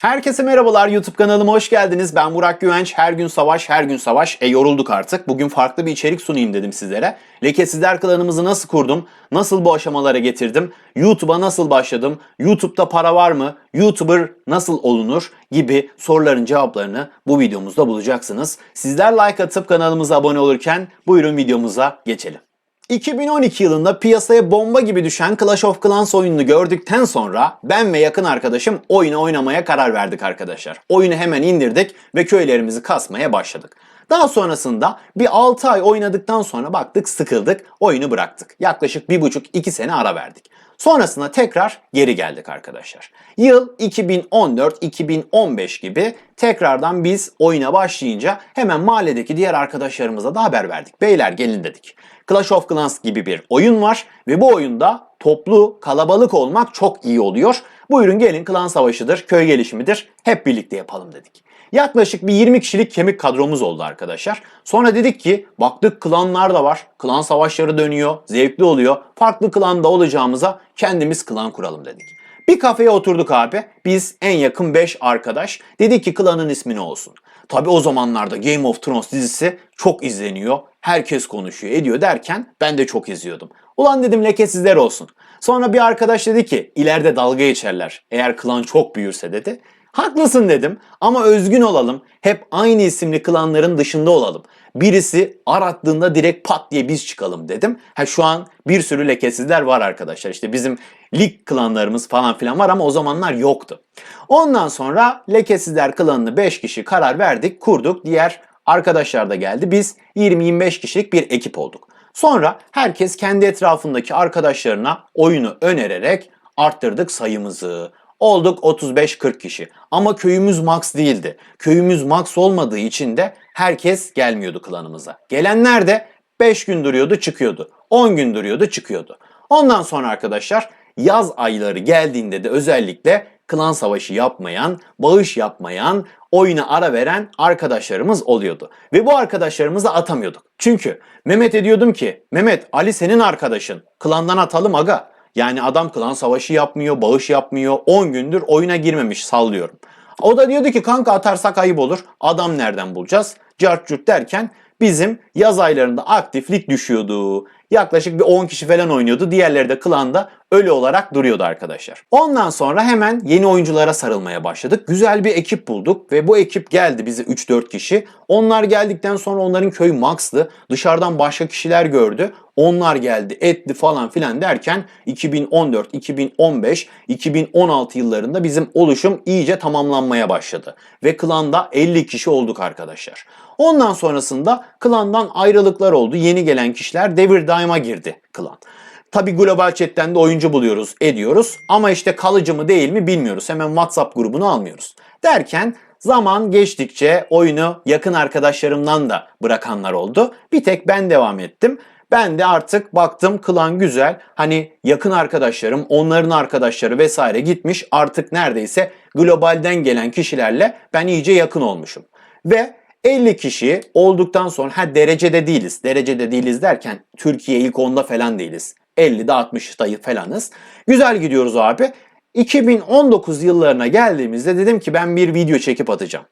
Herkese merhabalar YouTube kanalıma hoş geldiniz. Ben Burak Güvenç. Her gün savaş, her gün savaş. E yorulduk artık. Bugün farklı bir içerik sunayım dedim sizlere. Lekesizler klanımızı nasıl kurdum? Nasıl bu aşamalara getirdim? YouTube'a nasıl başladım? YouTube'da para var mı? YouTuber nasıl olunur? Gibi soruların cevaplarını bu videomuzda bulacaksınız. Sizler like atıp kanalımıza abone olurken buyurun videomuza geçelim. 2012 yılında piyasaya bomba gibi düşen Clash of Clans oyununu gördükten sonra ben ve yakın arkadaşım oyunu oynamaya karar verdik arkadaşlar. Oyunu hemen indirdik ve köylerimizi kasmaya başladık. Daha sonrasında bir 6 ay oynadıktan sonra baktık sıkıldık, oyunu bıraktık. Yaklaşık 1,5-2 sene ara verdik. Sonrasında tekrar geri geldik arkadaşlar. Yıl 2014-2015 gibi tekrardan biz oyuna başlayınca hemen mahalledeki diğer arkadaşlarımıza da haber verdik. Beyler gelin dedik. Clash of Clans gibi bir oyun var ve bu oyunda toplu, kalabalık olmak çok iyi oluyor. Buyurun gelin klan savaşıdır, köy gelişimidir. Hep birlikte yapalım dedik. Yaklaşık bir 20 kişilik kemik kadromuz oldu arkadaşlar. Sonra dedik ki baktık klanlar da var. Klan savaşları dönüyor, zevkli oluyor. Farklı klanda olacağımıza kendimiz klan kuralım dedik. Bir kafeye oturduk abi. Biz en yakın 5 arkadaş. Dedik ki klanın ismi ne olsun? Tabi o zamanlarda Game of Thrones dizisi çok izleniyor. Herkes konuşuyor ediyor derken ben de çok izliyordum. Ulan dedim lekesizler olsun. Sonra bir arkadaş dedi ki ileride dalga geçerler. Eğer klan çok büyürse dedi. Haklısın dedim ama özgün olalım. Hep aynı isimli klanların dışında olalım. Birisi arattığında direkt pat diye biz çıkalım dedim. Ha şu an bir sürü lekesizler var arkadaşlar. İşte bizim lig klanlarımız falan filan var ama o zamanlar yoktu. Ondan sonra lekesizler klanını 5 kişi karar verdik, kurduk. Diğer arkadaşlar da geldi. Biz 20-25 kişilik bir ekip olduk. Sonra herkes kendi etrafındaki arkadaşlarına oyunu önererek arttırdık sayımızı. Olduk 35-40 kişi. Ama köyümüz max değildi. Köyümüz max olmadığı için de herkes gelmiyordu klanımıza. Gelenler de 5 gün duruyordu çıkıyordu. 10 gün duruyordu çıkıyordu. Ondan sonra arkadaşlar yaz ayları geldiğinde de özellikle klan savaşı yapmayan, bağış yapmayan, oyuna ara veren arkadaşlarımız oluyordu. Ve bu arkadaşlarımızı atamıyorduk. Çünkü Mehmet'e diyordum ki Mehmet Ali senin arkadaşın. Klandan atalım aga. Yani adam klan savaşı yapmıyor, bağış yapmıyor. 10 gündür oyuna girmemiş sallıyorum. O da diyordu ki kanka atarsak ayıp olur. Adam nereden bulacağız? Cart curt derken bizim yaz aylarında aktiflik düşüyordu. Yaklaşık bir 10 kişi falan oynuyordu. Diğerleri de klanda ölü olarak duruyordu arkadaşlar. Ondan sonra hemen yeni oyunculara sarılmaya başladık. Güzel bir ekip bulduk ve bu ekip geldi bize 3-4 kişi. Onlar geldikten sonra onların köyü max'tı. Dışarıdan başka kişiler gördü. Onlar geldi, etti falan filan derken 2014, 2015, 2016 yıllarında bizim oluşum iyice tamamlanmaya başladı. Ve klanda 50 kişi olduk arkadaşlar. Ondan sonrasında klandan ayrılıklar oldu. Yeni gelen kişiler devir daima girdi klan. Tabi global chatten de oyuncu buluyoruz, ediyoruz. Ama işte kalıcı mı değil mi bilmiyoruz. Hemen WhatsApp grubunu almıyoruz. Derken zaman geçtikçe oyunu yakın arkadaşlarımdan da bırakanlar oldu. Bir tek ben devam ettim. Ben de artık baktım klan güzel. Hani yakın arkadaşlarım, onların arkadaşları vesaire gitmiş. Artık neredeyse globalden gelen kişilerle ben iyice yakın olmuşum. Ve 50 kişi olduktan sonra ha derecede değiliz. Derecede değiliz derken Türkiye ilk onda falan değiliz. 50'de 60'da falanız. Güzel gidiyoruz abi. 2019 yıllarına geldiğimizde dedim ki ben bir video çekip atacağım.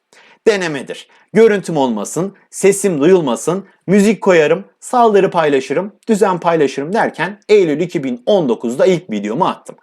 Denemedir. Görüntüm olmasın, sesim duyulmasın, müzik koyarım, saldırı paylaşırım, düzen paylaşırım derken Eylül 2019'da ilk videomu attım.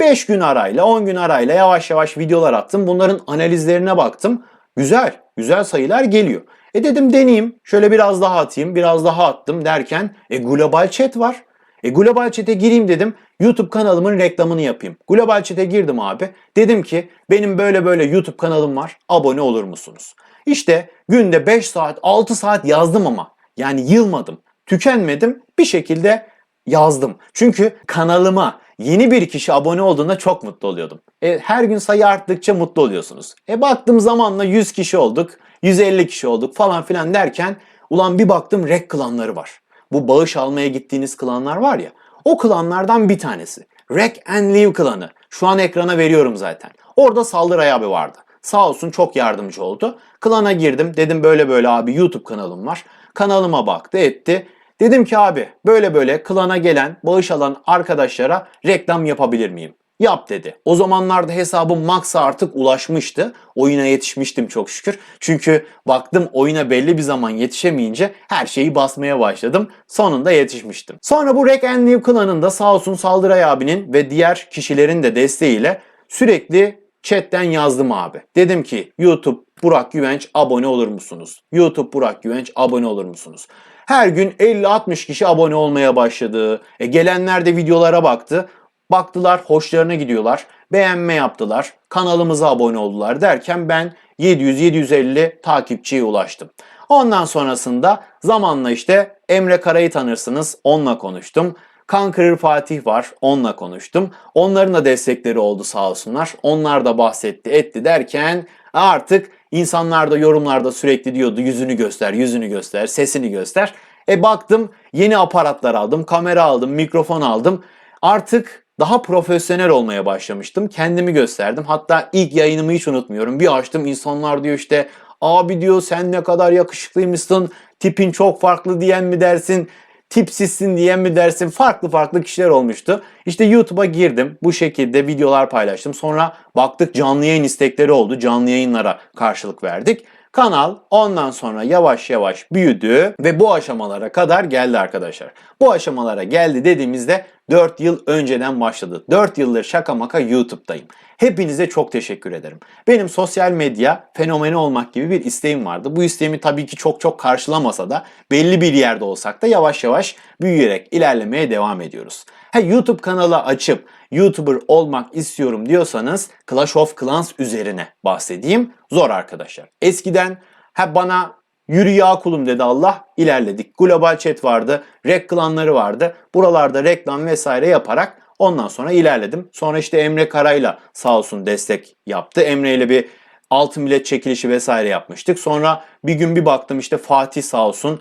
5 gün arayla, 10 gün arayla yavaş yavaş videolar attım. Bunların analizlerine baktım. Güzel, güzel sayılar geliyor. E dedim deneyeyim, şöyle biraz daha atayım, biraz daha attım derken e global chat var. E Global Chat'e gireyim dedim. YouTube kanalımın reklamını yapayım. Global Chat'e girdim abi. Dedim ki benim böyle böyle YouTube kanalım var. Abone olur musunuz? İşte günde 5 saat 6 saat yazdım ama. Yani yılmadım. Tükenmedim. Bir şekilde yazdım. Çünkü kanalıma yeni bir kişi abone olduğunda çok mutlu oluyordum. E, her gün sayı arttıkça mutlu oluyorsunuz. E baktım zamanla 100 kişi olduk. 150 kişi olduk falan filan derken ulan bir baktım rek klanları var bu bağış almaya gittiğiniz klanlar var ya o klanlardan bir tanesi. Wreck and Leave klanı. Şu an ekrana veriyorum zaten. Orada Saldıray abi vardı. Sağ olsun çok yardımcı oldu. Klana girdim. Dedim böyle böyle abi YouTube kanalım var. Kanalıma baktı etti. Dedim ki abi böyle böyle klana gelen, bağış alan arkadaşlara reklam yapabilir miyim? Yap dedi. O zamanlarda hesabım Max'a artık ulaşmıştı. Oyuna yetişmiştim çok şükür. Çünkü baktım oyuna belli bir zaman yetişemeyince her şeyi basmaya başladım. Sonunda yetişmiştim. Sonra bu Rek and Live klanında sağ olsun Saldıray abinin ve diğer kişilerin de desteğiyle sürekli chatten yazdım abi. Dedim ki YouTube Burak Güvenç abone olur musunuz? YouTube Burak Güvenç abone olur musunuz? Her gün 50-60 kişi abone olmaya başladı. E, gelenler de videolara baktı. Baktılar hoşlarına gidiyorlar. Beğenme yaptılar. Kanalımıza abone oldular derken ben 700-750 takipçiye ulaştım. Ondan sonrasında zamanla işte Emre Kara'yı tanırsınız. Onunla konuştum. Kankırır Fatih var. Onunla konuştum. Onların da destekleri oldu sağ olsunlar. Onlar da bahsetti etti derken artık insanlar da yorumlarda sürekli diyordu yüzünü göster, yüzünü göster, sesini göster. E baktım yeni aparatlar aldım, kamera aldım, mikrofon aldım. Artık daha profesyonel olmaya başlamıştım. Kendimi gösterdim. Hatta ilk yayınımı hiç unutmuyorum. Bir açtım insanlar diyor işte abi diyor sen ne kadar yakışıklıymışsın. Tipin çok farklı diyen mi dersin? tipsizsin diyen mi dersin farklı farklı kişiler olmuştu. İşte YouTube'a girdim. Bu şekilde videolar paylaştım. Sonra baktık canlı yayın istekleri oldu. Canlı yayınlara karşılık verdik. Kanal ondan sonra yavaş yavaş büyüdü ve bu aşamalara kadar geldi arkadaşlar. Bu aşamalara geldi dediğimizde 4 yıl önceden başladı. 4 yıldır şaka maka YouTube'dayım. Hepinize çok teşekkür ederim. Benim sosyal medya fenomeni olmak gibi bir isteğim vardı. Bu isteğimi tabii ki çok çok karşılamasa da belli bir yerde olsak da yavaş yavaş büyüyerek ilerlemeye devam ediyoruz. Ha, YouTube kanalı açıp YouTuber olmak istiyorum diyorsanız Clash of Clans üzerine bahsedeyim. Zor arkadaşlar. Eskiden ha bana yürü ya kulum dedi Allah ilerledik. Global chat vardı, rek klanları vardı. Buralarda reklam vesaire yaparak ondan sonra ilerledim. Sonra işte Emre Karay'la sağ olsun destek yaptı. Emre ile bir altın bilet çekilişi vesaire yapmıştık. Sonra bir gün bir baktım işte Fatih sağ olsun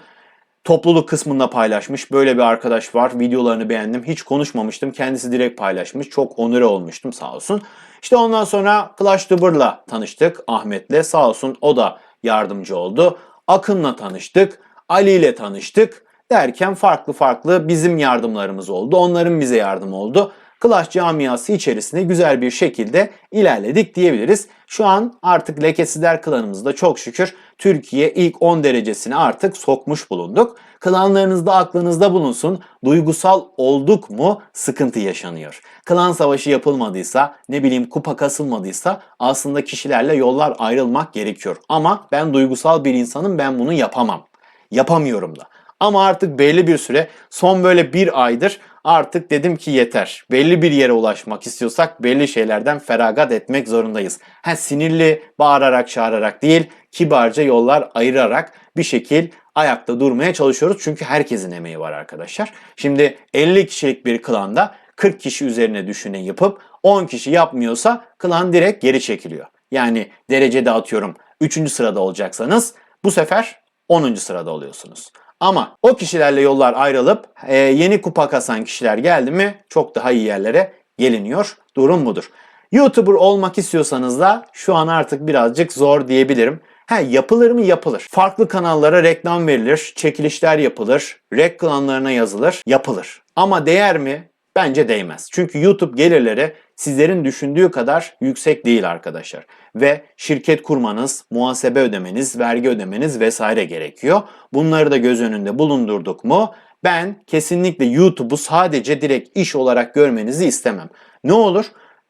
topluluk kısmında paylaşmış. Böyle bir arkadaş var. Videolarını beğendim. Hiç konuşmamıştım. Kendisi direkt paylaşmış. Çok onure olmuştum sağ olsun. İşte ondan sonra Clash Tuber'la tanıştık Ahmet'le. Sağ olsun o da yardımcı oldu. Akın'la tanıştık. Ali ile tanıştık. Derken farklı farklı bizim yardımlarımız oldu. Onların bize yardım oldu. Clash camiası içerisinde güzel bir şekilde ilerledik diyebiliriz. Şu an artık Lekesizler klanımızda çok şükür Türkiye ilk 10 derecesini artık sokmuş bulunduk. Klanlarınızda aklınızda bulunsun. Duygusal olduk mu sıkıntı yaşanıyor. Klan savaşı yapılmadıysa, ne bileyim kupa kasılmadıysa aslında kişilerle yollar ayrılmak gerekiyor. Ama ben duygusal bir insanım ben bunu yapamam. Yapamıyorum da. Ama artık belli bir süre son böyle bir aydır artık dedim ki yeter. Belli bir yere ulaşmak istiyorsak belli şeylerden feragat etmek zorundayız. Ha sinirli bağırarak çağırarak değil kibarca yollar ayırarak bir şekil ayakta durmaya çalışıyoruz. Çünkü herkesin emeği var arkadaşlar. Şimdi 50 kişilik bir klanda 40 kişi üzerine düşüne yapıp 10 kişi yapmıyorsa klan direkt geri çekiliyor. Yani derecede atıyorum 3. sırada olacaksanız bu sefer 10. sırada oluyorsunuz. Ama o kişilerle yollar ayrılıp e, yeni kupa kasan kişiler geldi mi çok daha iyi yerlere geliniyor. Durum budur. YouTuber olmak istiyorsanız da şu an artık birazcık zor diyebilirim. Ha yapılır mı? Yapılır. Farklı kanallara reklam verilir, çekilişler yapılır, rek klanlarına yazılır, yapılır. Ama değer mi? Bence değmez. Çünkü YouTube gelirleri sizlerin düşündüğü kadar yüksek değil arkadaşlar. Ve şirket kurmanız, muhasebe ödemeniz, vergi ödemeniz vesaire gerekiyor. Bunları da göz önünde bulundurduk mu ben kesinlikle YouTube'u sadece direkt iş olarak görmenizi istemem. Ne olur?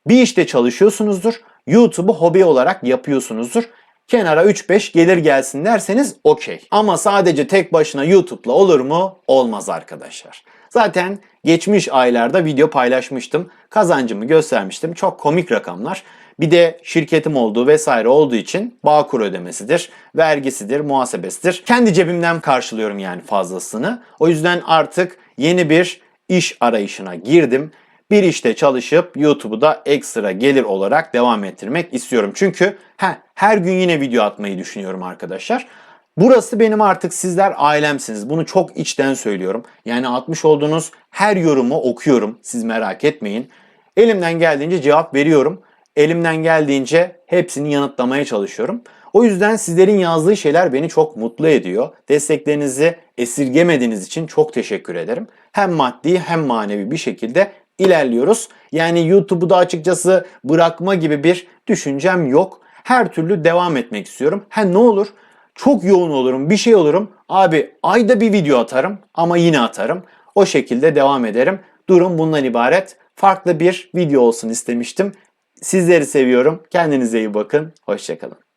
Bir işte çalışıyorsunuzdur. YouTube'u hobi olarak yapıyorsunuzdur kenara 3-5 gelir gelsin derseniz okey. Ama sadece tek başına YouTube'la olur mu? Olmaz arkadaşlar. Zaten geçmiş aylarda video paylaşmıştım. Kazancımı göstermiştim. Çok komik rakamlar. Bir de şirketim olduğu vesaire olduğu için Bağkur ödemesidir, vergisidir, muhasebesidir. Kendi cebimden karşılıyorum yani fazlasını. O yüzden artık yeni bir iş arayışına girdim bir işte çalışıp YouTube'u da ekstra gelir olarak devam ettirmek istiyorum. Çünkü he, her gün yine video atmayı düşünüyorum arkadaşlar. Burası benim artık sizler ailemsiniz. Bunu çok içten söylüyorum. Yani atmış olduğunuz her yorumu okuyorum. Siz merak etmeyin. Elimden geldiğince cevap veriyorum. Elimden geldiğince hepsini yanıtlamaya çalışıyorum. O yüzden sizlerin yazdığı şeyler beni çok mutlu ediyor. Desteklerinizi esirgemediğiniz için çok teşekkür ederim. Hem maddi hem manevi bir şekilde ilerliyoruz. Yani YouTube'u da açıkçası bırakma gibi bir düşüncem yok. Her türlü devam etmek istiyorum. Ha ne olur? Çok yoğun olurum, bir şey olurum. Abi ayda bir video atarım ama yine atarım. O şekilde devam ederim. Durum bundan ibaret. Farklı bir video olsun istemiştim. Sizleri seviyorum. Kendinize iyi bakın. Hoşçakalın.